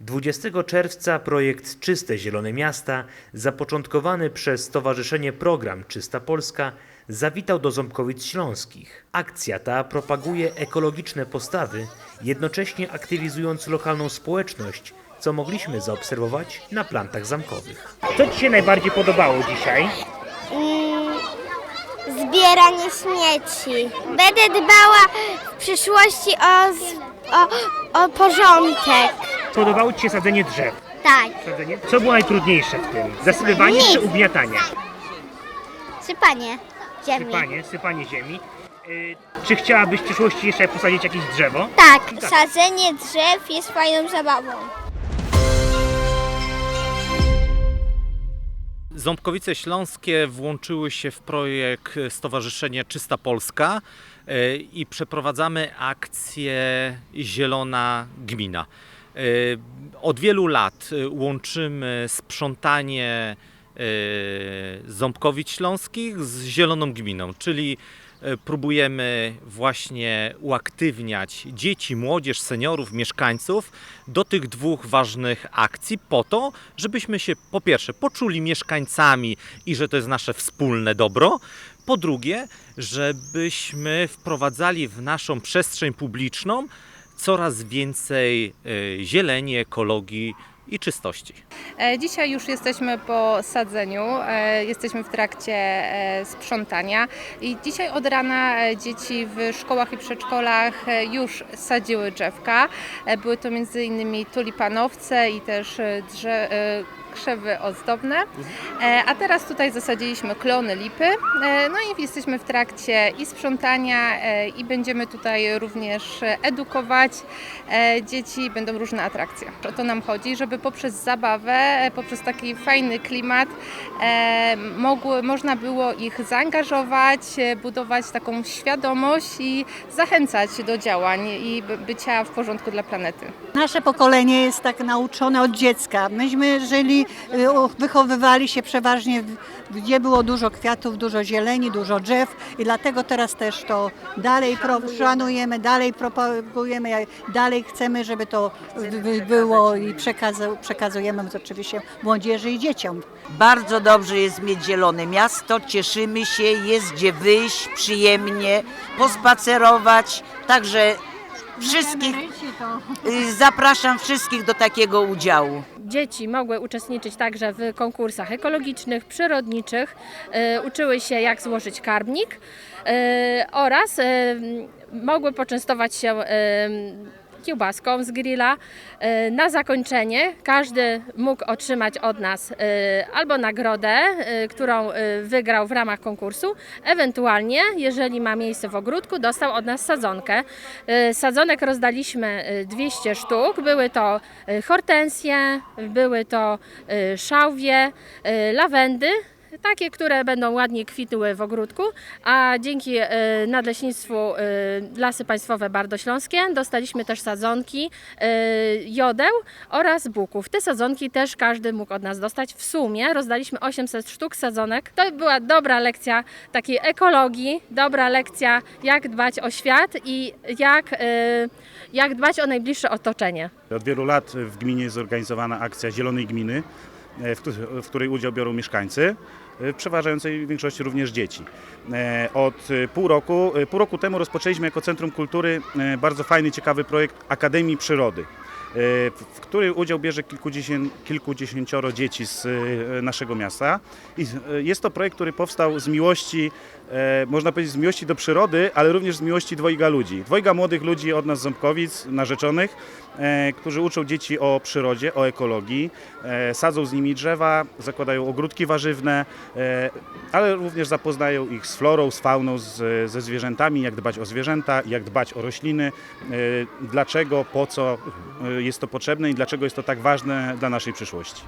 20 czerwca projekt Czyste Zielone Miasta, zapoczątkowany przez Stowarzyszenie Program Czysta Polska, zawitał do Ząbkowic Śląskich. Akcja ta propaguje ekologiczne postawy, jednocześnie aktywizując lokalną społeczność, co mogliśmy zaobserwować na plantach zamkowych. Co Ci się najbardziej podobało dzisiaj? Zbieranie śmieci. Będę dbała w przyszłości o, z- o, o porządek. Podobało Ci się sadzenie drzew? Tak. Sadzenie? Co było najtrudniejsze w tym? Zasypywanie czy ugniatanie? Sypanie ziemi. Sypanie, sypanie ziemi. Y, Czy chciałabyś w przyszłości jeszcze posadzić jakieś drzewo? Tak. Sadzenie drzew jest fajną zabawą. Ząbkowice Śląskie włączyły się w projekt Stowarzyszenie Czysta Polska e, i przeprowadzamy akcję Zielona Gmina. E, Od wielu lat e, łączymy sprzątanie e, Ząbkowic Śląskich z Zieloną Gminą, czyli e, próbujemy właśnie uaktywniać dzieci, młodzież, seniorów, mieszkańców do tych dwóch ważnych akcji po to, żebyśmy się po pierwsze poczuli mieszkańcami i że to jest nasze wspólne dobro, po drugie, żebyśmy wprowadzali w naszą przestrzeń publiczną coraz więcej e, zieleni, ekologii i czystości. E, Dzisiaj już jesteśmy po sadzeniu, e, jesteśmy w trakcie e, sprzątania i dzisiaj od rana dzieci w szkołach i przedszkolach już sadziły drzewka. Były to m.in. tulipanowce i też drze, e, krzewy ozdobne. A teraz tutaj zasadziliśmy klony lipy. No i jesteśmy w trakcie i sprzątania i będziemy tutaj również edukować dzieci, będą różne atrakcje. O to nam chodzi, żeby poprzez zabawę, e, poprzez taki fajny klimat e, mogły, można było ich zaangażować, e, budować taką świadomość i zachęcać do działań i by- bycia w porządku dla planety. Nasze pokolenie jest tak nauczone od dziecka. Myśmy żyli, y, wychowywali się przeważnie, gdzie było dużo kwiatów, dużo zieleni, dużo drzew i dlatego teraz też to dalej szanujemy, dalej propagujemy, dalej chcemy, żeby to by- było i przekazu, przekazujemy oczywiście młodzieży i dzieciom. Bardzo dobrze jest mieć zielone miasto, cieszymy się, jest gdzie wyjść, przyjemnie, pospacerować. Także wszystkich, y, zapraszam wszystkich do takiego udziału. Dzieci mogły uczestniczyć także w konkursach ekologicznych, przyrodniczych, e, uczyły się jak złożyć karmnik e, oraz mogły poczęstować się kiełbaską z grilla. E, Na zakończenie każdy mógł otrzymać od nas e, albo nagrodę, e, którą wygrał w ramach konkursu, ewentualnie, jeżeli ma miejsce w ogródku, dostał od nas sadzonkę. Sadzonek rozdaliśmy e, 200 sztuk. Były to hortensje, były to szałwie, lawendy. Takie, które będą ładnie kwitły w ogródku, a dzięki e, Nadleśnictwu e, Lasy Państwowe Bardośląskie dostaliśmy też sadzonki, e, jodeł oraz buków. Te sadzonki też każdy mógł od nas dostać. W sumie rozdaliśmy 800 sztuk sadzonek. To była dobra lekcja takiej ekologii, dobra lekcja jak dbać o świat i jak, jak dbać o najbliższe otoczenie. Od wielu lat w gminie jest zorganizowana akcja Zielonej Gminy, w, któ- w której udział biorą mieszkańcy, e, w przeważającej większości również dzieci. E, Od e, pół roku, e, pół roku temu rozpoczęliśmy jako Centrum Kultury e, bardzo fajny, ciekawy projekt Akademii Przyrody, e, w której udział bierze kilkudziesię- kilkudziesięcioro dzieci z e, naszego miasta. I e, jest to projekt, który powstał z miłości, e, można powiedzieć z miłości do przyrody, ale również z miłości dwojga ludzi. Dwojga młodych ludzi od nas z Ząbkowic, narzeczonych, e, którzy uczą dzieci o przyrodzie, o ekologii, e, sadzą z nimi drzewa, zakładają ogródki warzywne, e, ale również zapoznają ich z florą, z fauną, z, ze zwierzętami, jak dbać o zwierzęta, jak dbać o rośliny, e, dlaczego, po co e, jest to potrzebne i dlaczego jest to tak ważne dla naszej przyszłości.